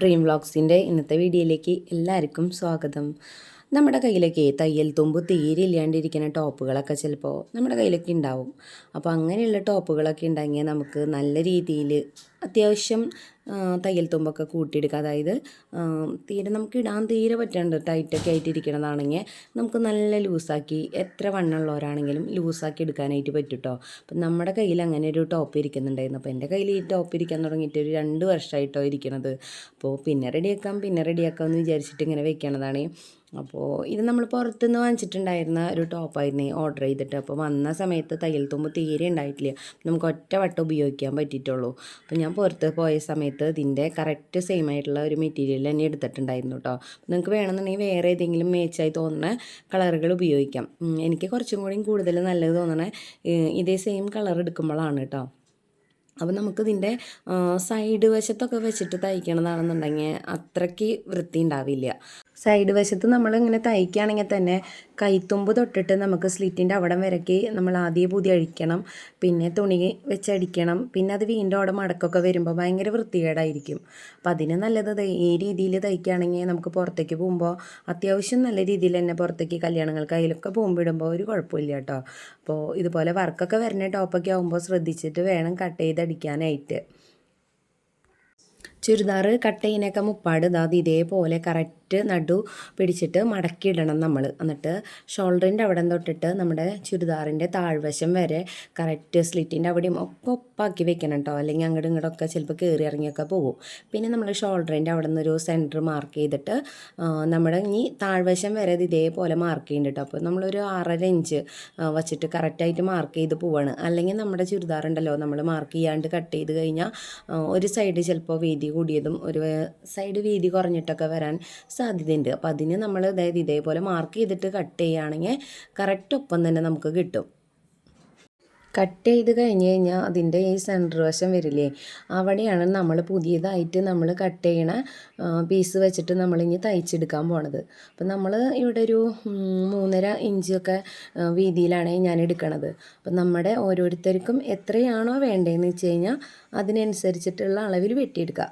Dream വ്ളോഗ്സിന്റെ ഇന്നത്തെ വീഡിയോയിലേക്ക് എല്ലാവർക്കും സ്വാഗതം. നമ്മുടെ കയ്യിലൊക്കെ തയ്യൽ തുമ്പ് തീരെ ഇല്ലാണ്ടിരിക്കുന്ന ടോപ്പുകളൊക്കെ ചിലപ്പോൾ നമ്മുടെ കയ്യിലൊക്കെ ഉണ്ടാവും. അപ്പോൾ അങ്ങനെയുള്ള ടോപ്പുകളൊക്കെ ഉണ്ടെങ്കിൽ നമുക്ക് നല്ല രീതിയിൽ അത്യാവശ്യം തയ്യൽ തുമ്പൊക്കെ കൂട്ടിയെടുക്കുക. അതായത് തീരെ നമുക്ക് ഇടാൻ തീരെ പറ്റാണ്ട് ടൈറ്റൊക്കെ ആയിട്ട് ഇരിക്കണതാണെങ്കിൽ നമുക്ക് നല്ല ലൂസാക്കി എത്ര വണ്ണമുള്ളവരാണെങ്കിലും ലൂസാക്കി എടുക്കാനായിട്ട് പറ്റും കേട്ടോ അപ്പം നമ്മുടെ കയ്യിൽ അങ്ങനെ ഒരു ടോപ്പ് ഇരിക്കുന്നുണ്ടായിരുന്നു. അപ്പോൾ എന്റെ കയ്യിൽ ഈ ടോപ്പ് ഇരിക്കാൻ തുടങ്ങിയിട്ട് ഒരു രണ്ട് വർഷമായിട്ടോ ഇരിക്കണത്. അപ്പോൾ പിന്നെ റെഡിയാക്കാം പിന്നെ റെഡിയാക്കാം എന്ന് വിചാരിച്ചിട്ട് ഇങ്ങനെ വെക്കണതാണ്. അപ്പോൾ ഇത് നമ്മൾ പുറത്തുനിന്ന് വാങ്ങിച്ചിട്ടുണ്ടായിരുന്ന ഒരു ടോപ്പായിരുന്നു ഓർഡർ ചെയ്തിട്ട്. അപ്പോൾ വന്ന സമയത്ത് തയ്യൽ തുമ്പ് തീരെ ഉണ്ടായിട്ടില്ല. നമുക്ക് ഒറ്റ വട്ടം ഉപയോഗിക്കാൻ പറ്റിയിട്ടുള്ളൂ. അപ്പോൾ ഞാൻ പുറത്ത് പോയ സമയത്ത് ഇതിന്റെ കറക്റ്റ് സെയിം ആയിട്ടുള്ള ഒരു മെറ്റീരിയൽ തന്നെ എടുത്തിട്ടുണ്ടായിരുന്നു കേട്ടോ നിങ്ങൾക്ക് വേണമെന്നുണ്ടെങ്കിൽ വേറെ ഏതെങ്കിലും മേച്ചായി തോന്നുന്ന കളറുകൾ ഉപയോഗിക്കാം. എനിക്ക് കുറച്ചും കൂടി കൂടുതൽ നല്ലത് തോന്നണേ ഇതേ സെയിം കളർ എടുക്കുമ്പോഴാണ് കേട്ടോ അപ്പോൾ നമുക്കിതിന്റെ സൈഡ് വശത്തൊക്കെ വെച്ചിട്ട് തയ്ക്കണതാണെന്നുണ്ടെങ്കിൽ അത്രയ്ക്ക് വൃത്തി ഉണ്ടാവില്ല സൈഡ് വശത്ത് നമ്മൾ ഇങ്ങനെ തയ്ക്കുകയാണെങ്കിൽ തന്നെ കൈത്തുമ്പ് തൊട്ടിട്ട് നമുക്ക് സ്ലിറ്റിന്റെ അവിടം വരയ്ക്ക് നമ്മൾ ആദ്യം പുതി അഴിക്കണം പിന്നെ തുണി വെച്ചടിക്കണം പിന്നെ അത് വീണ്ടും അവിടെ മടക്കൊക്കെ വരുമ്പോൾ ഭയങ്കര വൃത്തികേടായിരിക്കും. അപ്പം അതിന് നല്ലത് ഈ രീതിയിൽ തയ്ക്കുകയാണെങ്കിൽ നമുക്ക് പുറത്തേക്ക് പോകുമ്പോൾ അത്യാവശ്യം നല്ല രീതിയിൽ തന്നെ പുറത്തേക്ക് കല്യാണങ്ങൾക്ക് അതിലൊക്കെ പോകുമ്പോൾ ഇടുമ്പോൾ ഒരു കുഴപ്പമില്ല കേട്ടോ. അപ്പോൾ ഇതുപോലെ വർക്കൊക്കെ വരുന്ന ടോപ്പൊക്കെ ആകുമ്പോൾ ശ്രദ്ധിച്ചിട്ട് വേണം കട്ട് ചെയ്തടിക്കാനായിട്ട് ചുരിദാർ കട്ട് ചെയ്യുന്നൊക്കെ മുപ്പാട് ഇതാത് ഇതേപോലെ കറക്റ്റ് നടു പിടിച്ചിട്ട് മടക്കിയിടണം നമ്മൾ എന്നിട്ട് ഷോൾഡറിന്റെ അവിടെ തൊട്ടിട്ട് നമ്മുടെ ചുരിദാറിന്റെ താഴ്വശം വരെ കറക്റ്റ് സ്ലിറ്റിന്റെ അവിടെയും ഒക്കെ ഒപ്പാക്കി വെക്കണം കേട്ടോ അല്ലെങ്കിൽ അങ്ങോട്ടും ഇങ്ങോട്ടൊക്കെ ചിലപ്പോൾ കയറി ഇറങ്ങിയൊക്കെ പോകും പിന്നെ നമ്മൾ ഷോൾഡറിന്റെ അവിടെ നിന്നൊരു സെന്റർ മാർക്ക് ചെയ്തിട്ട് നമ്മുടെ ഇനി താഴ്വശം വരെ ഇത് ഇതേപോലെ മാർക്ക് ചെയ്യുന്നുണ്ട് കേട്ടോ അപ്പോൾ നമ്മളൊരു ആറര ഇഞ്ച് വച്ചിട്ട് കറക്റ്റായിട്ട് മാർക്ക് ചെയ്ത് പോവാണ്. അല്ലെങ്കിൽ നമ്മുടെ ചുരിദാർ ഉണ്ടല്ലോ നമ്മൾ മാർക്ക് ചെയ്യാണ്ട് കട്ട് ചെയ്ത് കഴിഞ്ഞാൽ ഒരു സൈഡ് ചിലപ്പോൾ വീതി കൂടിയതും ഒരു സൈഡ് വീതി കുറഞ്ഞിട്ടൊക്കെ വരാൻ സാധ്യതയുണ്ട്. അപ്പോൾ അതിന് നമ്മൾ അതായത് ഇതേപോലെ മാർക്ക് ചെയ്തിട്ട് കട്ട് ചെയ്യുകയാണെങ്കിൽ കറക്റ്റ് ഒപ്പം തന്നെ നമുക്ക് കിട്ടും. കട്ട് ചെയ്ത് കഴിഞ്ഞ് കഴിഞ്ഞാൽ അതിന്റെ ഈ സെന്റർ വശം വരില്ലേ? അവിടെയാണ് നമ്മൾ പുതിയതായിട്ട് നമ്മൾ കട്ട് ചെയ്യണ പീസ് വെച്ചിട്ട് നമ്മളിനി തയ്ച്ചെടുക്കാൻ പോണത്. അപ്പം നമ്മൾ ഇവിടെ ഒരു മൂന്നര ഇഞ്ചൊക്കെ വീതിയിലാണ് ഞാൻ എടുക്കണത്. അപ്പം നമ്മുടെ ഓരോരുത്തർക്കും എത്രയാണോ വേണ്ടതെന്ന് വെച്ച് കഴിഞ്ഞാൽ അതിനനുസരിച്ചിട്ടുള്ള അളവിൽ വെട്ടിയെടുക്കുക.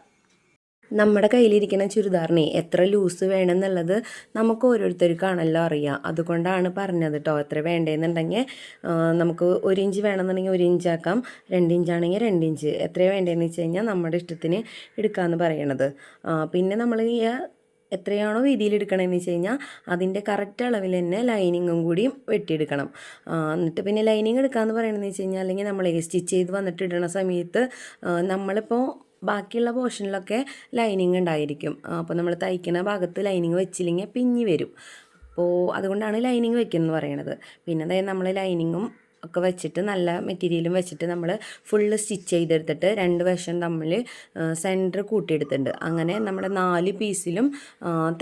നമ്മുടെ കയ്യിലിരിക്കുന്ന ചുരിദാറിനെ എത്ര ലൂസ് വേണമെന്നുള്ളത് നമുക്ക് ഓരോരുത്തർക്കാണല്ലോ അറിയാം. അതുകൊണ്ടാണ് പറഞ്ഞത് കേട്ടോ എത്ര വേണ്ടതെന്നുണ്ടെങ്കിൽ നമുക്ക് ഒരു ഇഞ്ച് വേണമെന്നുണ്ടെങ്കിൽ ഒരു ഇഞ്ച് ആക്കാം. രണ്ട് ഇഞ്ചാണെങ്കിൽ രണ്ട് ഇഞ്ച് എത്ര വേണ്ടതെന്ന് വെച്ച് കഴിഞ്ഞാൽ നമ്മുടെ ഇഷ്ടത്തിന് എടുക്കാമെന്ന് പറയണത്. പിന്നെ നമ്മൾ ഈ എത്രയാണോ വീതിയിൽ എടുക്കണമെന്ന് വെച്ച് കഴിഞ്ഞാൽ അതിന്റെ കറക്റ്റ് അളവിൽ തന്നെ ലൈനിങ്ങും കൂടി വെട്ടിയെടുക്കണം. എന്നിട്ട് പിന്നെ ലൈനിങ് എടുക്കാമെന്ന് പറയണമെന്ന് വെച്ച് കഴിഞ്ഞാൽ അല്ലെങ്കിൽ നമ്മൾ സ്റ്റിച്ച് ചെയ്ത് വന്നിട്ട് ഇടണ സമയത്ത് നമ്മളിപ്പോൾ ബാക്കിയുള്ള പോർഷനിലൊക്കെ ലൈനിങ് ഉണ്ടായിരിക്കും. അപ്പോൾ നമ്മൾ തയ്ക്കുന്ന ഭാഗത്ത് ലൈനിങ് വെച്ചില്ലെങ്കിൽ പിഞ്ഞി വരും. അപ്പോൾ അതുകൊണ്ടാണ് ലൈനിങ് വെക്കുന്നത് പറയണത്. പിന്നെ അതായത് നമ്മൾ ലൈനിങ്ങും ഒക്കെ വെച്ചിട്ട് നല്ല മെറ്റീരിയലും വെച്ചിട്ട് നമ്മൾ ഫുള്ള് സ്റ്റിച്ച് ചെയ്തെടുത്തിട്ട് രണ്ട് വശം തമ്മിൽ സെന്റർ കൂട്ടിയെടുത്തിട്ടുണ്ട്. അങ്ങനെ നമ്മുടെ നാല് പീസിലും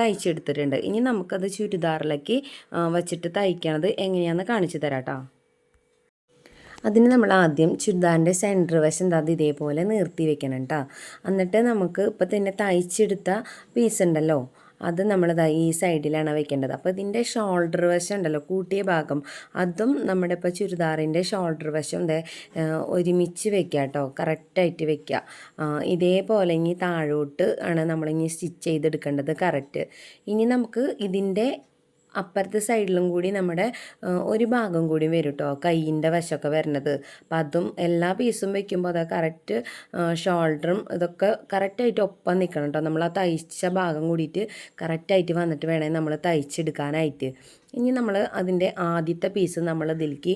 തയ്ച്ചെടുത്തിട്ടുണ്ട്. ഇനി നമുക്കത് ചുരിദാറിലേക്ക് വെച്ചിട്ട് തയ്ക്കണത് എങ്ങനെയാണെന്ന് കാണിച്ചു തരാം കേട്ടോ. അതിന് നമ്മൾ ആദ്യം ചുരിദാറിന്റെ സെന്റർ വശം എന്താ ഇതേപോലെ നിർത്തി വെക്കണം കേട്ടോ എന്നിട്ട് നമുക്ക് ഇപ്പോൾ തന്നെ തയ്ച്ചെടുത്ത പീസ് ഉണ്ടല്ലോ അത് നമ്മൾ ഈ സൈഡിലാണ് വെക്കേണ്ടത്. അപ്പോൾ ഇതിന്റെ ഷോൾഡർ വശം ഉണ്ടല്ലോ കൂട്ടിയ ഭാഗം അതും നമ്മുടെ ഇപ്പോൾ ചുരിദാറിന്റെ ഷോൾഡർ വശം ഒരുമിച്ച് വെക്കുക കേട്ടോ കറക്റ്റായിട്ട് വെക്കുക ഇതേപോലെ ഇനി താഴോട്ട് ആണ് നമ്മളിനി സ്റ്റിച്ച് ചെയ്തെടുക്കേണ്ടത് കറക്റ്റ് ഇനി നമുക്ക് ഇതിന്റെ അപ്പുറത്തെ സൈഡിലും കൂടി നമ്മുടെ ഒരു ഭാഗം കൂടി വരും കേട്ടോ കൈയിന്റെ വശമൊക്കെ വരുന്നത് അപ്പം അതും എല്ലാ പീസും വെക്കുമ്പോൾ അത് കറക്റ്റ് ഷോൾഡറും ഇതൊക്കെ കറക്റ്റായിട്ട് ഒപ്പം നിൽക്കണം കേട്ടോ നമ്മൾ ആ തയ്ച്ച ഭാഗം കൂടിയിട്ട് കറക്റ്റായിട്ട് വന്നിട്ട് വേണേൽ നമ്മൾ തയ്ച്ചെടുക്കാനായിട്ട്. ഇനി നമ്മൾ അതിന്റെ ആദ്യത്തെ പീസ് നമ്മൾ ഇതിലേക്ക്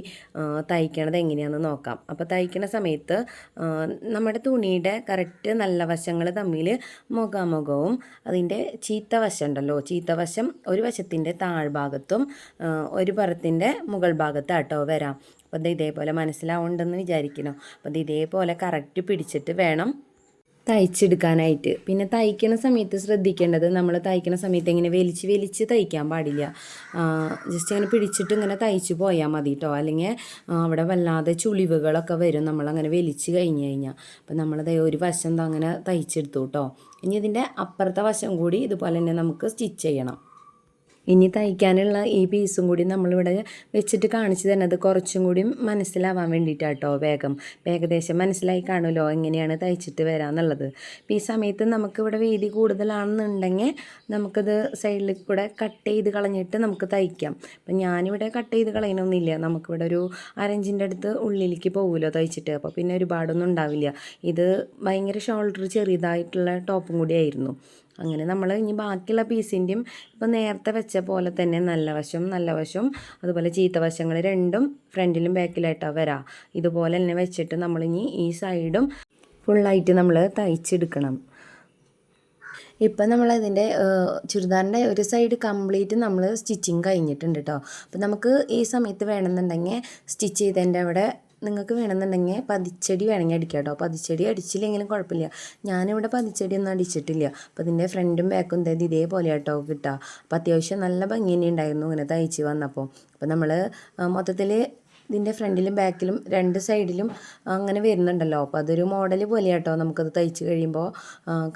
തയ്ക്കണത് എങ്ങനെയാണെന്ന് നോക്കാം. അപ്പോൾ തയ്ക്കണ സമയത്ത് നമ്മുടെ തുണിയുടെ കറക്റ്റ് നല്ല വശങ്ങൾ തമ്മിൽ മുഖാമുഖവും അതിന്റെ ചീത്ത വശം ഉണ്ടല്ലോ. ചീത്ത വശം ഒരു വശത്തിന്റെ താഴ്ഭാഗത്തും ഒരു പറത്തിന്റെ മുകൾ ഭാഗത്താട്ടോ വരാം. അപ്പോൾ ഇത് ഇതേപോലെ മനസ്സിലാവുണ്ടെന്ന് വിചാരിക്കുന്നു. അപ്പോൾ ഇത് ഇതേപോലെ കറക്റ്റ് പിടിച്ചിട്ട് വേണം തയ്ച്ചെടുക്കാനായിട്ട്. പിന്നെ തയ്ക്കുന്ന സമയത്ത് ശ്രദ്ധിക്കേണ്ടത് നമ്മൾ തയ്ക്കുന്ന സമയത്ത് ഇങ്ങനെ വലിച്ച് വലിച്ച് തയ്ക്കാൻ പാടില്ല. ജസ്റ്റ് ഇങ്ങനെ പിടിച്ചിട്ട് ഇങ്ങനെ തയ്ച്ച് പോയാൽ മതി കേട്ടോ അല്ലെങ്കിൽ അവിടെ വല്ലാതെ ചുളിവുകളൊക്കെ വരും നമ്മളങ്ങനെ വലിച്ച് കഴിഞ്ഞ് കഴിഞ്ഞാൽ അപ്പം നമ്മളത് ഒരു വശം അങ്ങനെ തയ്ച്ചെടുത്തു കേട്ടോ ഇനി ഇതിന്റെ അപ്പുറത്തെ വശം കൂടി ഇതുപോലെ തന്നെ നമുക്ക് സ്റ്റിച്ച് ചെയ്യണം. ഇനി തയ്ക്കാനുള്ള ഈ പീസും കൂടി നമ്മളിവിടെ വെച്ചിട്ട് കാണിച്ചു തരുന്നത് കുറച്ചും കൂടി മനസ്സിലാവാൻ വേണ്ടിയിട്ടാട്ടോ വേഗം. ഏകദേശം മനസ്സിലായി കാണുമല്ലോ എങ്ങനെയാണ് തയ്ച്ചിട്ട് വരാമെന്നുള്ളത് ഈ സമയത്ത് നമുക്കിവിടെ വീതി കൂടുതലാണെന്നുണ്ടെങ്കിൽ നമുക്കത് സൈഡിൽ കൂടെ കട്ട് ചെയ്ത് കളഞ്ഞിട്ട് നമുക്ക് തയ്ക്കാം. അപ്പം ഞാനിവിടെ കട്ട് ചെയ്ത് കളയണമെന്നില്ല നമുക്കിവിടെ ഒരു അരഞ്ചിന്റെ അടുത്ത് ഉള്ളിലേക്ക് പോകുമല്ലോ തയ്ച്ചിട്ട്. അപ്പോൾ പിന്നെ ഒരുപാടൊന്നും ഉണ്ടാവില്ല. ഇത് ഭയങ്കര ഷോൾഡർ ചെറിയതായിട്ടുള്ള ടോപ്പും കൂടി ആയിരുന്നു. അങ്ങനെ നമ്മൾ ഇനി ബാക്കിയുള്ള പീസിന്റെയും ഇപ്പം നേരത്തെ വെച്ച പോലെ തന്നെ നല്ല വശം നല്ല വശം അതുപോലെ ചീത്ത വശങ്ങൾ രണ്ടും ഫ്രണ്ടിലും ബാക്കിലായിട്ടാണ് വരാം. ഇതുപോലെ തന്നെ വെച്ചിട്ട് നമ്മളിനി ഈ സൈഡും ഫുള്ളായിട്ട് നമ്മൾ തയ്ച്ചെടുക്കണം. ഇപ്പം നമ്മളതിന്റെ ചുരിദാറിന്റെ ഒരു സൈഡ് കംപ്ലീറ്റ് നമ്മൾ സ്റ്റിച്ചിങ് കഴിഞ്ഞിട്ടുണ്ട് കേട്ടോ അപ്പം നമുക്ക് ഈ സമയത്ത് വേണമെന്നുണ്ടെങ്കിൽ സ്റ്റിച്ച് ചെയ്തതിന്റെ അവിടെ നിങ്ങൾക്ക് വേണമെന്നുണ്ടെങ്കിൽ പതിച്ചടി വേണമെങ്കിൽ അടിക്കാം കേട്ടോ. പതിച്ചടി അടിച്ചില്ലെങ്കിലും കുഴപ്പമില്ല. ഞാനിവിടെ പതിച്ചടി ഒന്നും അടിച്ചിട്ടില്ല അപ്പോൾ ഇതിന്റെ ഫ്രണ്ടും ബാക്കും തേത് ഇതേപോലെ കേട്ടോ. കിട്ടുക അപ്പോൾ അത്യാവശ്യം നല്ല ഭംഗി ഉണ്ടായിരുന്നു ഇങ്ങനെ തയ്ച്ച് വന്നപ്പോൾ അപ്പോൾ നമ്മൾ മൊത്തത്തിൽ ഇതിന്റെ ഫ്രണ്ടിലും ബാക്കിലും രണ്ട് സൈഡിലും അങ്ങനെ വരുന്നുണ്ടല്ലോ. അപ്പോൾ അതൊരു മോഡൽ പോലെ കേട്ടോ നമുക്കത് തയ്ച്ച് കഴിയുമ്പോൾ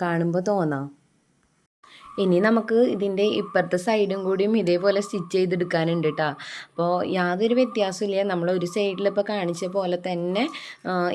കാണുമ്പോൾ തോന്നാം. ഇനി നമുക്ക് ഇതിന്റെ ഇപ്പുറത്തെ സൈഡും കൂടിയും ഇതേപോലെ സ്റ്റിച്ച് ചെയ്തെടുക്കാനുണ്ട് കേട്ടോ അപ്പോൾ യാതൊരു വ്യത്യാസമില്ല നമ്മൾ ഒരു സൈഡിൽ ഇപ്പോൾ കാണിച്ച പോലെ തന്നെ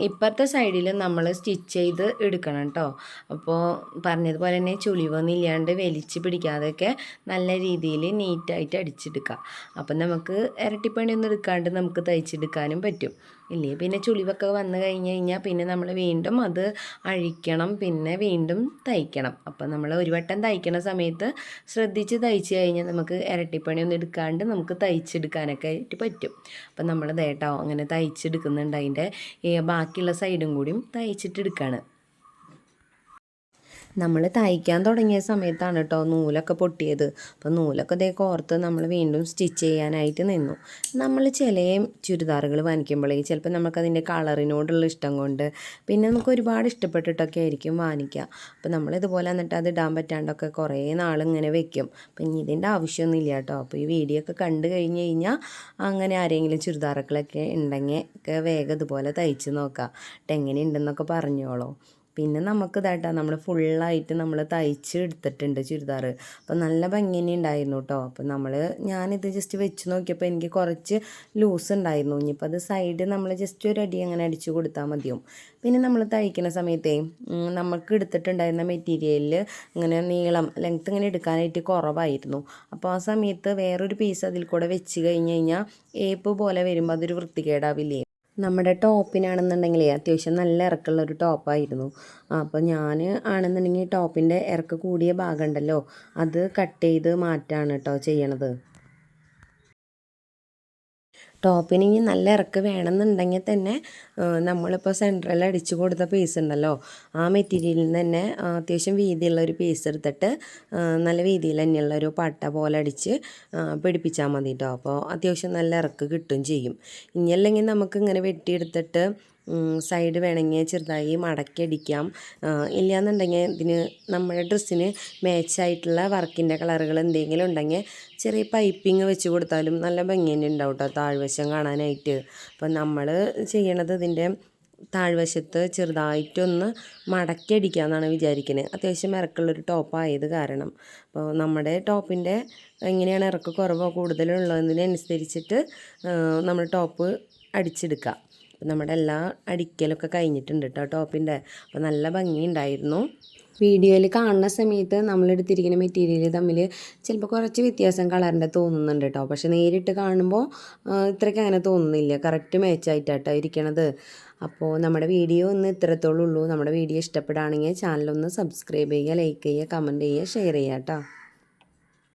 ഇപ്പുറത്തെ സൈഡിൽ നമ്മൾ സ്റ്റിച്ച് ചെയ്ത് എടുക്കണം കേട്ടോ അപ്പോൾ പറഞ്ഞതുപോലെ തന്നെ ചുളിവൊന്നും ഇല്ലാണ്ട് വലിച്ച് പിടിക്കാതെയൊക്കെ നല്ല രീതിയിൽ നീറ്റായിട്ട് അടിച്ചെടുക്കാം. അപ്പം നമുക്ക് ഇരട്ടിപ്പണിയൊന്നും എടുക്കാണ്ട് നമുക്ക് തയ്ച്ചെടുക്കാനും പറ്റും. ഇല്ലേ? പിന്നെ ചുളിവൊക്കെ വന്നു കഴിഞ്ഞ് കഴിഞ്ഞാൽ പിന്നെ നമ്മൾ വീണ്ടും അത് അഴിക്കണം പിന്നെ വീണ്ടും തയ്ക്കണം. അപ്പം നമ്മൾ ഒരു വട്ടം തയ്ക്കണ സമയത്ത് ശ്രദ്ധിച്ച് തയ്ച്ച് കഴിഞ്ഞാൽ നമുക്ക് ഇരട്ടിപ്പണിയൊന്നും എടുക്കാണ്ട് നമുക്ക് തയ്ച്ചെടുക്കാനൊക്കെ ആയിട്ട് പറ്റും. അപ്പം നമ്മൾ ദേട്ടോ അങ്ങനെ തയ്ച്ചെടുക്കുന്നുണ്ട്. അതിന്റെ ബാക്കിയുള്ള സൈഡും കൂടിയും തയ്ച്ചിട്ടെടുക്കുകയാണ് നമ്മൾ തയ്ക്കാൻ തുടങ്ങിയ സമയത്താണ് കേട്ടോ നൂലൊക്കെ പൊട്ടിയത്. അപ്പോൾ നൂലൊക്കെ ഇതേ കോർത്ത് നമ്മൾ വീണ്ടും സ്റ്റിച്ച് ചെയ്യാനായിട്ട് നിന്നു. നമ്മൾ ചില ചുരിദാറുകൾ വാങ്ങിക്കുമ്പോഴേ ചിലപ്പോൾ നമുക്കതിന്റെ കളറിനോടുള്ള ഇഷ്ടം കൊണ്ട് പിന്നെ നമുക്ക് ഒരുപാട് ഇഷ്ടപ്പെട്ടിട്ടൊക്കെ ആയിരിക്കും വാങ്ങിക്കുക അപ്പോൾ നമ്മൾ ഇതുപോലെ എന്നിട്ട് അത് ഇടാൻ പറ്റാണ്ടൊക്കെ കുറേ നാളിങ്ങനെ വെക്കും. അപ്പം ഇനി ഇതിന്റെ ആവശ്യമൊന്നുമില്ല കേട്ടോ അപ്പോൾ ഈ വീഡിയോ ഒക്കെ കണ്ടു കഴിഞ്ഞ് കഴിഞ്ഞാൽ അങ്ങനെ ആരെങ്കിലും ചുരിദാറുകളൊക്കെ ഉണ്ടെങ്കിൽ ഒക്കെ വേഗം ഇതുപോലെ തയ്ച്ച് നോക്കാം. എങ്ങനെയുണ്ടെന്നൊക്കെ പറഞ്ഞോളൂ. പിന്നെ നമുക്ക് ഇതായിട്ടാ നമ്മൾ ഫുള്ളായിട്ട് നമ്മൾ തയ്ച്ച് എടുത്തിട്ടുണ്ട് ചുരിദാർ അപ്പോൾ നല്ല ഭംഗി ഉണ്ടായിരുന്നു കേട്ടോ അപ്പോൾ നമ്മൾ ഞാനിത് ജസ്റ്റ് വെച്ച് നോക്കിയപ്പോൾ എനിക്ക് കുറച്ച് ലൂസ് ഉണ്ടായിരുന്നു ഇനിയിപ്പോൾ അത് സൈഡ് നമ്മൾ ജസ്റ്റ് ഒരു അടി അങ്ങനെ അടിച്ചു കൊടുത്താൽ മതിയും പിന്നെ നമ്മൾ തയ്ക്കുന്ന സമയത്തേ നമുക്ക് എടുത്തിട്ടുണ്ടായിരുന്ന മെറ്റീരിയലിൽ ഇങ്ങനെ നീളം ലെങ്ത്ത് ഇങ്ങനെ എടുക്കാനായിട്ട് കുറവായിരുന്നു. അപ്പോൾ ആ സമയത്ത് വേറൊരു പീസ് അതിൽ കൂടെ വെച്ച് കഴിഞ്ഞ് കഴിഞ്ഞാൽ ഏപ്പ് പോലെ വരുമ്പോൾ അതൊരു വൃത്തികേടാവില്ലേ? നമ്മുടെ ടോപ്പിനാണെന്നുണ്ടെങ്കിൽ അത്യാവശ്യം നല്ല ഇറക്കമുള്ള ഒരു ടോപ്പായിരുന്നു. അപ്പോൾ ഞാൻ ആണെന്നുണ്ടെങ്കിൽ ടോപ്പിന്റെ ഇറക്ക കൂടിയ ഭാഗം ഉണ്ടല്ലോ അത് കട്ട് ചെയ്ത് മാറ്റാണ് കേട്ടോ ചെയ്യണത്. ടോപ്പിന് ഇനി നല്ല ഇറക്ക് വേണമെന്നുണ്ടെങ്കിൽ തന്നെ നമ്മളിപ്പോൾ സെൻട്രൽ അടിച്ചു കൊടുത്ത പീസ് ഉണ്ടല്ലോ ആ മെറ്റീരിയലിൽ നിന്ന് തന്നെ അത്യാവശ്യം വീതിയുള്ള ഒരു പീസ് എടുത്തിട്ട് നല്ല വീതിയിൽ തന്നെയുള്ള ഒരു പട്ട പോലെ അടിച്ച് പിടിപ്പിച്ചാൽ മതി കേട്ടോ അപ്പോൾ അത്യാവശ്യം നല്ല ഇറക്ക് കിട്ടും ചെയ്യും. ഇനി അല്ലെങ്കിൽ നമുക്ക് ഇങ്ങനെ വെട്ടിയെടുത്തിട്ട് സൈഡ് വേണമെങ്കിൽ ചെറുതായി മടക്കി അടിക്കാം. ഇല്ലയെന്നുണ്ടെങ്കിൽ ഇതിന് നമ്മുടെ ഡ്രസ്സിന് മാച്ചായിട്ടുള്ള വർക്കിന്റെ കളറുകൾ എന്തെങ്കിലും ഉണ്ടെങ്കിൽ ചെറിയ പൈപ്പിങ് വെച്ച് കൊടുത്താലും നല്ല ഭംഗി തന്നെ ഉണ്ടാവും കേട്ടോ താഴ്വശം കാണാനായിട്ട്. അപ്പം നമ്മൾ ചെയ്യണത് ഇതിന്റെ താഴ്വശത്ത് ചെറുതായിട്ടൊന്ന് മടക്കി അടിക്കാമെന്നാണ് വിചാരിക്കുന്നത് അത്യാവശ്യം ഇറക്കുള്ളൊരു ടോപ്പായത് കാരണം. അപ്പോൾ നമ്മുടെ ടോപ്പിന്റെ എങ്ങനെയാണ് ഇറക്ക് കുറവോ കൂടുതലോ ഉള്ളതിനനുസരിച്ചിട്ട് നമ്മൾ ടോപ്പ് അടിച്ചെടുക്കുക. അപ്പം നമ്മുടെ എല്ലാ അടിക്കലൊക്കെ കഴിഞ്ഞിട്ടുണ്ട് കേട്ടോ ടോപ്പിന്റെ. അപ്പോൾ നല്ല ഭംഗിയുണ്ടായിരുന്നു. വീഡിയോയിൽ കാണുന്ന സമയത്ത് നമ്മളെടുത്തിരിക്കുന്ന മെറ്റീരിയൽ തമ്മിൽ ചിലപ്പോൾ കുറച്ച് വ്യത്യാസം കളറിന്റെ തോന്നുന്നുണ്ട് കേട്ടോ പക്ഷെ നേരിട്ട് കാണുമ്പോൾ ഇത്രയ്ക്ക് അങ്ങനെ തോന്നുന്നില്ല. കറക്റ്റ് മാച്ചായിട്ടാട്ടോ ഇരിക്കണത്. അപ്പോൾ നമ്മുടെ വീഡിയോ ഒന്ന് ഇത്രത്തോളം ഉള്ളൂ. നമ്മുടെ വീഡിയോ ഇഷ്ടപ്പെടുകയാണെങ്കിൽ ചാനലൊന്ന് സബ്സ്ക്രൈബ് ചെയ്യുക ലൈക്ക് ചെയ്യുക കമന്റ് ചെയ്യുക ഷെയർ ചെയ്യുക കേട്ടോ